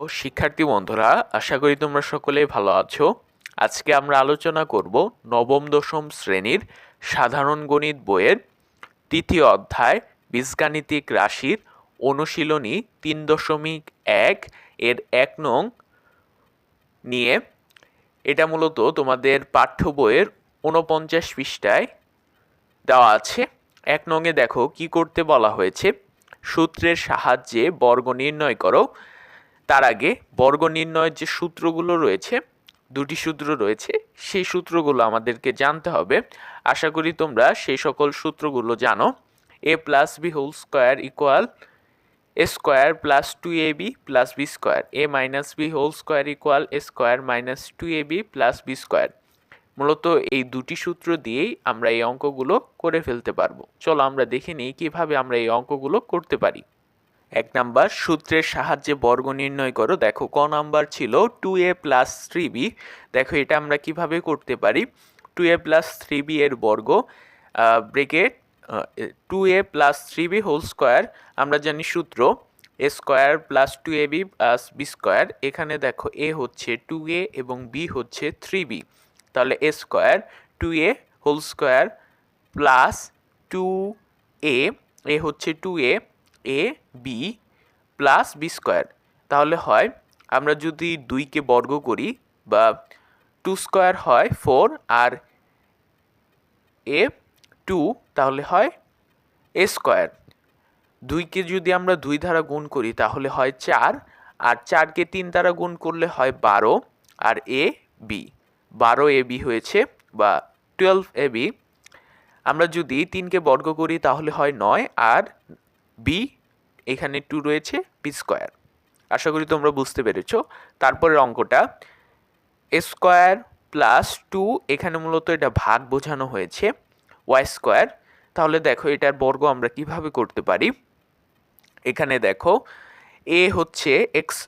ও শিক্ষার্থী বন্ধুরা, আশা করি তোমরা সকলেই ভালো আছো। আজকে আমরা আলোচনা করব নবম দশম শ্রেণির সাধারণ গণিত বইয়ের তৃতীয় অধ্যায়, বীজগাণিতিক রাশির অনুশীলনী তিন দশমিক এক এর এক নং নিয়ে। এটা মূলত তোমাদের পাঠ্য বইয়ের ঊনপঞ্চাশ পৃষ্ঠায় দেওয়া আছে। এক নঙে দেখো, কি করতে বলা হয়েছে? সূত্রের সাহায্যে বর্গ নির্ণয় করো। তার আগে বর্গ নির্ণয়ের যে সূত্রগুলো রয়েছে, দুটি সূত্র রয়েছে, সেই সূত্রগুলো আমাদেরকে জানতে হবে। আশা করি তোমরা সেই সকল সূত্রগুলো জানো। A plus B whole square equal A square plus two A B plus B square. A minus B whole square equal A square minus two A B plus B square. মূলত এই দুটি সূত্র দিয়েই আমরা এই অঙ্কগুলো করে ফেলতে পারব। চলো আমরা দেখে নিই কীভাবে আমরা এই অঙ্কগুলো করতে পারি। এক নাম্বার, সূত্রের সাহায্যে বর্গ নির্ণয় করো। দেখো, ক নাম্বার ছিল two A plus three B দেখো, এটা আমরা কীভাবে করতে পারি? Two A plus three B এর বর্গ bracket two A plus three B whole square আমরা জানি সূত্র A square plus two A B plus B square এখানে দেখো এ হচ্ছে টু এ এবং বি হচ্ছে থ্রি বি তাহলে a square two a whole square plus two a a হচ্ছে two a a b plus b square তাহলে হয়, আমরা যদি দুইকে বর্গ করি বা টু স্কোয়ার হয় ফোর আর এ টু তাহলে হয় এ স্কোয়ার দুইকে যদি আমরা দুই দ্বারা গুণ করি, তাহলে হয় চার, আর চারকে তিন দ্বারা গুণ করলে হয় বারো, আর এ বি বারো এ বি হয়েছে বা টুয়েলভ এ বি আমরা যদি তিনকে বর্গ করি, তাহলে হয় নয়, আর বি এখানে টু রয়েছে বি স্কোয়ার আশা করি তোমরা বুঝতে পেরেছ। তারপরের অঙ্কটা এ স্কোয়ার প্লাস টু এখানে মূলত এটা ভাগ বোঝানো হয়েছে ওয়াই স্কোয়ার তাহলে দেখো, এটার বর্গ আমরা কীভাবে করতে পারি? এখানে দেখো এ হচ্ছে এক্স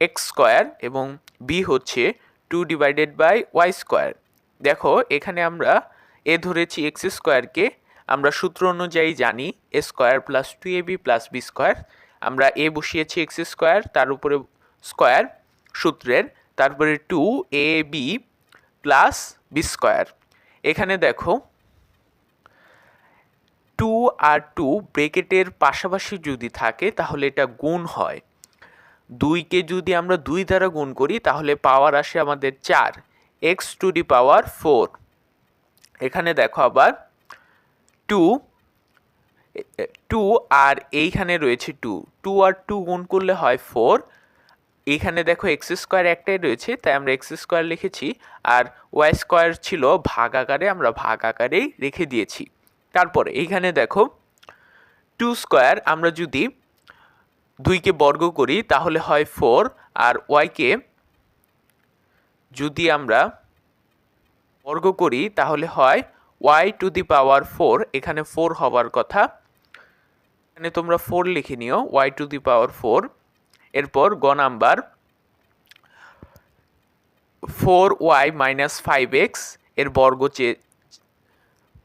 এক্স স্কোয়ার এবং বি হচ্ছে two divided by y square দেখো, এখানে আমরা এ ধরেছি এক্স স্কোয়ারকে আমরা সূত্র অনুযায়ী জানি a square plus two a b plus b square আমরা এ বসিয়েছি এক্স স্কোয়ার তার উপরে স্কোয়ার সূত্রের তারপরে two a b plus b square এখানে দেখো টু আর টু ব্রেকেটের পাশাপাশি যদি থাকে, তাহলে এটা গুণ হয়। দুইকে যদি আমরা দুই দ্বারা গুণ করি, তাহলে পাওয়ার আসে আমাদের চার x to the power four এখানে দেখো আবার টু টু আর এইখানে রয়েছে টু টু আর টু গুণ করলে হয় ফোর এইখানে দেখো এক্স স্কোয়ার একটাই রয়েছে, তাই আমরা এক্স স্কোয়ার লিখেছি। আর ওয়াই স্কোয়ার ছিল ভাগ আকারে, আমরা ভাগ আকারেই রেখে দিয়েছি। তারপরে এইখানে দেখো টু স্কোয়ার আমরা যদি দুইকে বর্গ করি, তাহলে হয় ফোর আর ওয়াইকে যদি আমরা বর্গ করি, তাহলে হয় y to the power four এখানে ফোর হওয়ার কথা। এখানে তোমরা ফোর লিখে নিও y to the power four এরপর গ number four y minus five এক্সের বর্গ চে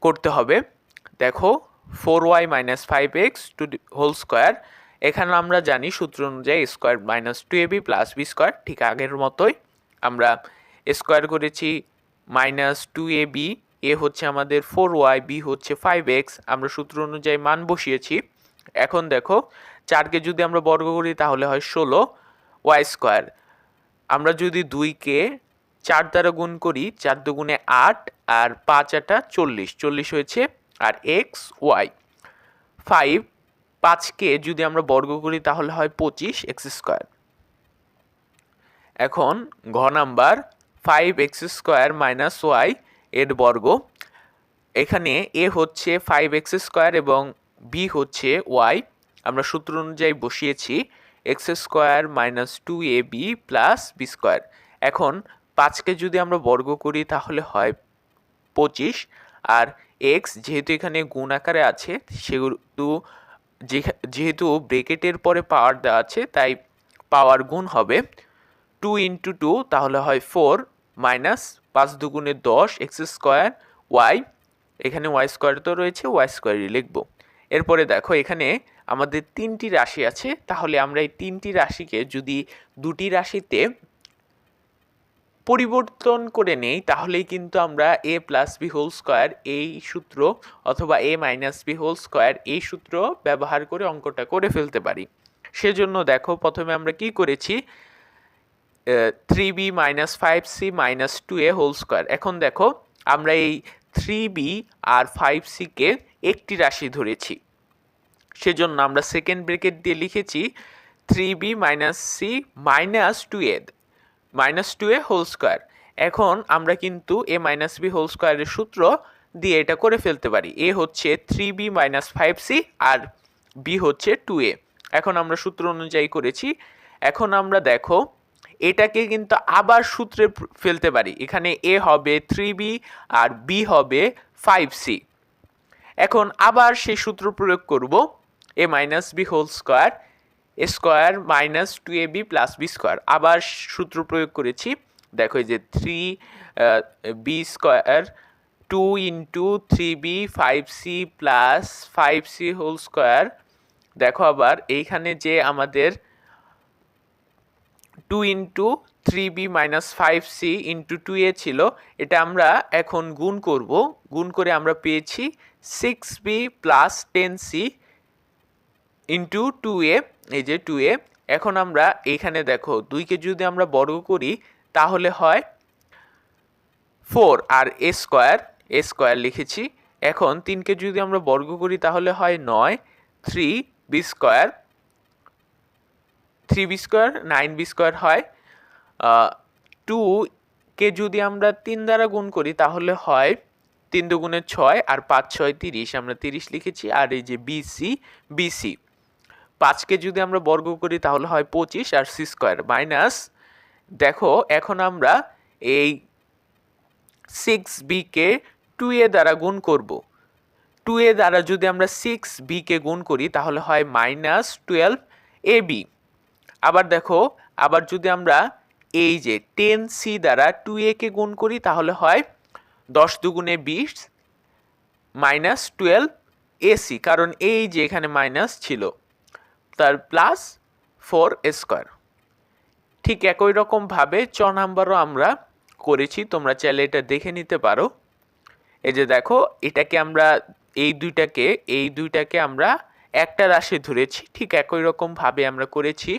করতে হবে। দেখো four y minus five x two whole square এখানে আমরা জানি সূত্র অনুযায়ী square minus two a b plus b square ঠিক আগের মতোই। আমরা স্কোয়ার করেছি minus two a b a হচ্ছে আমাদের ফোর ওয়াই, বি হচ্ছে ফাইভ এক্স, আমরা সূত্র অনুযায়ী মান বসিয়েছি। এখন দেখো, চারকে যদি আমরা বর্গ করি তাহলে হয় ষোলো ওয়াই স্কোয়ার। আমরা যদি দুইকে চার দ্বারা গুণ করি, চার দুগুণে আট আর পাঁচ আটা চল্লিশ চল্লিশ হয়েছে, আর এক্স ওয়াই। ফাইভ, পাঁচকে যদি আমরা বর্গ করি তাহলে হয় পঁচিশ এক্স স্কোয়ার। এখন ঘ number, five x square minus y এর বর্গ। এখানে এ হচ্ছে ফাইভ এক্স স্কোয়ার এবং বি হচ্ছে ওয়াই আমরা সূত্র অনুযায়ী বসিয়েছি x square minus two a b plus b square এখন পাঁচকে যদি আমরা বর্গ করি তাহলে হয় পঁচিশ। আর এক্স যেহেতু এখানে গুণ আকারে আছে, সেহেতু যেহেতু ব্রেকেটের পরে পাওয়ার দেওয়া আছে, তাই পাওয়ার গুণ হবে। টু ইন্টু টু তাহলে হয় ফোর মাইনাস পাঁচ দুগুণে দশ এক্স স্কোয়ার ওয়াই, এখানে ওয়াই স্কোয়ার তো রয়েছে, ওয়াই স্কোয়ারই লিখব। এরপরে দেখো, এখানে আমাদের তিনটি রাশি আছে, তাহলে আমরা এই তিনটি রাশিকে যদি দুটি রাশিতে পরিবর্তন করে নেই, তাহলেই কিন্তু আমরা a plus b whole square এই সূত্র অথবা a minus b whole square এই সূত্র ব্যবহার করে অঙ্কটা করে ফেলতে পারি। সেজন্য দেখো, প্রথমে আমরা কি করেছি three b minus five c minus two a whole square এখন দেখো, আমরা এই থ্রি বি আর ফাইভ সিকে একটি রাশি ধরেছি। সেজন্য আমরা সেকেন্ড ব্রেকেট দিয়ে লিখেছি three b minus c minus two a minus two a whole square এখন আমরা কিন্তু এ মাইনাস বি হোল স্কোয়ারের সূত্র দিয়ে এটা করে ফেলতে পারি। এ হচ্ছে three b minus five c আর বি হচ্ছে টু এ এখন আমরা সূত্র অনুযায়ী করেছি। এখন আমরা দেখো এটাকে কিন্তু আবার সূত্রে ফেলতে পারি। এখানে এ হবে থ্রি বি আর বি হবে ফাইভ সি এখন আবার সেই সূত্র প্রয়োগ করব a minus b whole square a square minus two a b plus b square আবার সূত্র প্রয়োগ করেছি, দেখো যে three b square two into three b five c plus five c whole square দেখো আবার, এইখানে যে আমাদের two into three b minus five c into two a ছিল। এটা আমরা এখন গুণ করব। গুণ করে আমরা পেয়েছি six b plus ten c into two a, এই যে টু এ। এখন আমরা এইখানে দেখো, দুইকে যদি আমরা বর্গ করি, তাহলে হয় ফোর আর এ স্কোয়ার এ স্কোয়ার লিখেছি। এখন তিনকে যদি আমরা বর্গ করি, তাহলে হয় নয়, three b square three b square, nine b square হয়। টু কে যদি আমরা তিন দ্বারা গুণ করি, তাহলে হয় তিন দুগুণে ছয় আর পাঁচ ছয় তিরিশ। আমরা তিরিশ লিখেছি আর এই যে বিসি বিসি পাঁচকে যদি আমরা বর্গ করি, তাহলে হয় পঁচিশ আর সি স্কোয়ার মাইনাস, দেখো এখন আমরা এই সিক্স বিকে টু এ দ্বারা গুণ করব। টু এ দ্বারা যদি আমরা সিক্স বিকে গুণ করি, তাহলে হয় মাইনাস টুয়েলভ এ বি আবার দেখো, আবার যদি আমরা এই যে টেন সি দ্বারা টু একে গুণ করি, তাহলে হয় দশ দুগুণে বিশ মাইনাস টুয়েলভ এসি কারণ এই যে এখানে মাইনাস ছিল, তার প্লাস ফোর স্কোয়ার ঠিক একই রকমভাবে চ নাম্বারও আমরা করেছি, তোমরা চাইলে এটা দেখে নিতে পারো। এই যে দেখো, এটাকে আমরা, এই দুইটাকে এই দুইটাকে আমরা একটা রাশি ধরেছি, ঠিক একই রকমভাবে আমরা করেছি।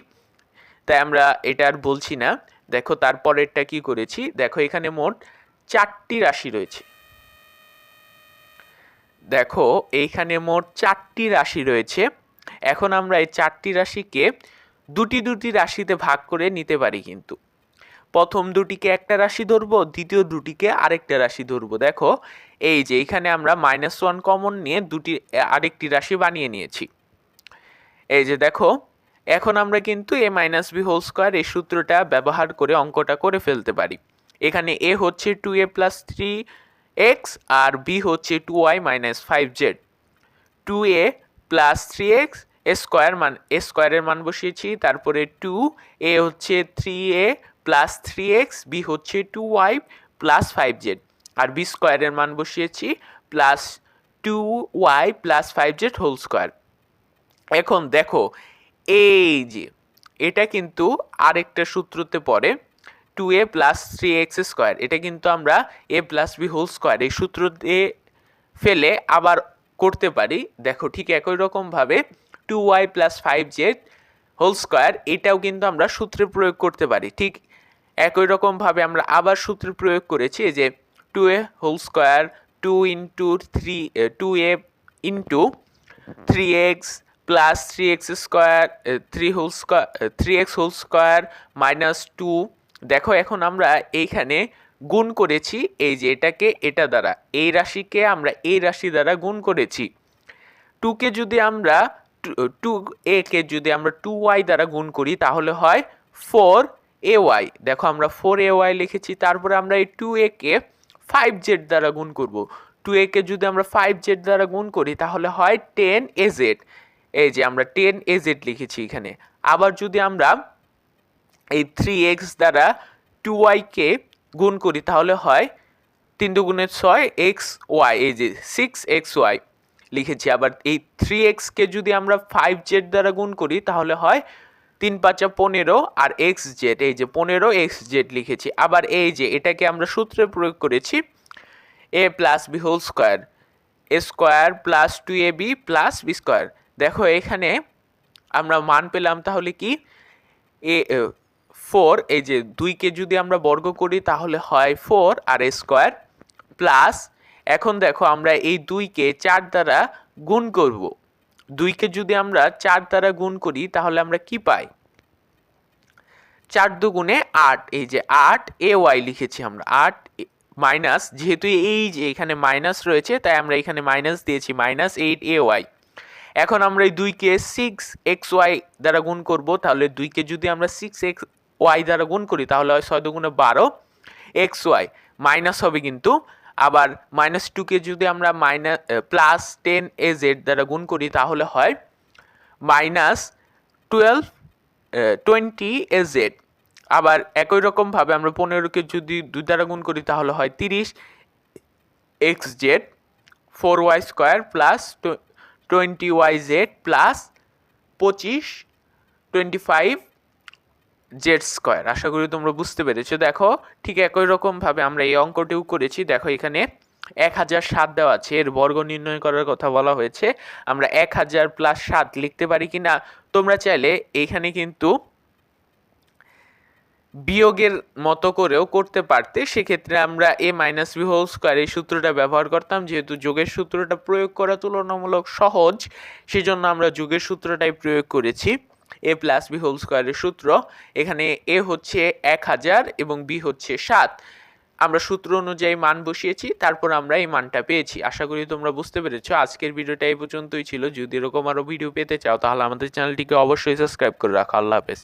তাই আমরা এটা আর বলছি না। দেখো তারপরেরটা কি করেছি? দেখো এখানে মোট চারটি রাশি রয়েছে। দেখো এইখানে মোট চারটি রাশি রয়েছে। এখন আমরা এই চারটি রাশিকে দুটি দুটি রাশিতে ভাগ করে নিতে পারি কিন্তু। প্রথম দুটিকে একটা রাশি ধরবো, দ্বিতীয় দুটিকে আরেকটা রাশি ধরবো। দেখো এই যে এখানে আমরা মাইনাস ওয়ান কমন নিয়ে দুটি, আরেকটি রাশি বানিয়ে নিয়েছি। এই যে দেখো এখন আমরা কিন্তু a minus b whole square এই সূত্রটা ব্যবহার করে অঙ্কটা করে ফেলতে পারি। এখানে এ হচ্ছে two a plus three x R B হচ্ছে two y minus five z two a plus three x a square মান এ স্কোয়ারের মান বসিয়েছি, তারপরে টু এ হচ্ছে three a plus three x b হচ্ছে two y plus five z আর B স্কোয়ারের মান বসিয়েছি plus two y plus five z whole square এখন দেখো এই যে, এটা কিন্তু আরেকটা সূত্রতে পড়ে two a plus three x square এটা কিন্তু আমরা a plus b whole square এই সূত্র দিয়ে ফেলে আবার করতে পারি। দেখো, ঠিক একই রকমভাবে two y plus five z whole square এটাও কিন্তু আমরা সূত্রে প্রয়োগ করতে পারি। ঠিক একই রকমভাবে আমরা আবার সূত্রে প্রয়োগ করেছি যে two a whole square two into three two a into three x plus three x square three whole square three x whole square minus two দেখো, এখন আমরা এইখানে গুণ করেছি, এই যে এটাকে এটা দ্বারা, এই রাশিকে আমরা এই রাশি দ্বারা গুণ করেছি। টুকে যদি আমরা টু এ কে যদি আমরা টু ওয়াই দ্বারা গুণ করি, তাহলে হয় ফোর এ ওয়াই দেখো, আমরা ফোর এ ওয়াই লিখেছি, তারপরে আমরা এই টু এ কে ফাইভ জেড দ্বারা গুণ করব। টু এ কে যদি আমরা ফাইভ জেড দ্বারা গুণ করি, তাহলে হয় টেন এ জেড এই যে আমরা টেন এ জেড লিখেছি এখানে। আবার যদি আমরা এই থ্রি এক্স দ্বারা টু ওয়াইকে গুণ করি, তাহলে হয় তিন দুগুণের ছয় এক্স ওয়াই, এই যে সিক্স এক্স ওয়াই লিখেছি। আবার এই থ্রি এক্সকে যদি আমরা ফাইভ জেড দ্বারা গুণ করি, তাহলে হয় তিন পাঁচা পনেরো আর এক্স জেড, এই যে পনেরো এক্স জেড লিখেছি। আবার এই যে এটাকে আমরা সূত্রে প্রয়োগ করেছি, a plus b whole square, a square plus two a b plus b square. দেখো, এখানে আমরা মান পেলাম তাহলে কি? এ ফোর এই যে দুইকে যদি আমরা বর্গ করি তাহলে হয় ফোর আর স্কোয়ার প্লাস এখন দেখো আমরা এই দুইকে চার দ্বারা গুণ করব। দুইকে যদি আমরা চার দ্বারা গুণ করি তাহলে আমরা কি পাই? চার দুগুণে আট, এই যে আট এ ওয়াই লিখেছি আমরা। আট মাইনাস যেহেতু এই যে এখানে মাইনাস রয়েছে, তাই আমরা এখানে মাইনাস দিয়েছি। মাইনাস এইট এ ওয়াই এখন আমরা এই দুইকে সিক্স এক্স ওয়াই দ্বারা গুণ করব, তাহলে দুইকে যদি আমরা সিক্স এক্স ওয়াই দ্বারা গুণ করি, তাহলে হয় ছয় দুগুণে বারো এক্স ওয়াই মাইনাস হবে কিন্তু, আবার মাইনাস টুকে যদি আমরা minus plus ten a z দ্বারা গুণ করি, তাহলে হয় minus twelve twenty a z আবার একই রকমভাবে আমরা পনেরোকে যদি দুই দ্বারা গুণ করি, তাহলে হয় তিরিশ x z four y square plus twenty y z plus পঁচিশ, টোয়েন্টি ফাইভ জেড স্কোয়ার আশা করি তোমরা বুঝতে পেরেছ। দেখো, ঠিক একই রকমভাবে আমরা এই অঙ্কটিও করেছি। দেখো, এখানে এক হাজার সাত দেওয়া আছে। এর বর্গ নির্ণয় করার কথা বলা হয়েছে। আমরা এক হাজার প্লাস সাত লিখতে পারি কি না তোমরা চাইলে এইখানে কিন্তু বিয়োগের মতো করেও করতে পারতে, সেক্ষেত্রে আমরা a minus b whole square এই সূত্রটা ব্যবহার করতাম, যেহেতু যোগের সূত্রটা প্রয়োগ করা তুলনামূলক সহজ, সেজন্য আমরা যোগের সূত্রটাই প্রয়োগ করেছি। এ প্লাস বি হোল স্কোয়ারের সূত্র, এখানে এ হচ্ছে এক হাজার এবং বি হচ্ছে সাত। আমরা সূত্র অনুযায়ী মান বসিয়েছি, তারপর আমরা এই মানটা পেয়েছি। আশা করি তোমরা বুঝতে পেরেছ, আজকের ভিডিওটা এই পর্যন্তই ছিল। যদি এরকম আরও ভিডিও পেতে চাও, তাহলে আমাদের চ্যানেলটিকে অবশ্যই সাবস্ক্রাইব করে রাখো। আল্লাহ হাফেজ।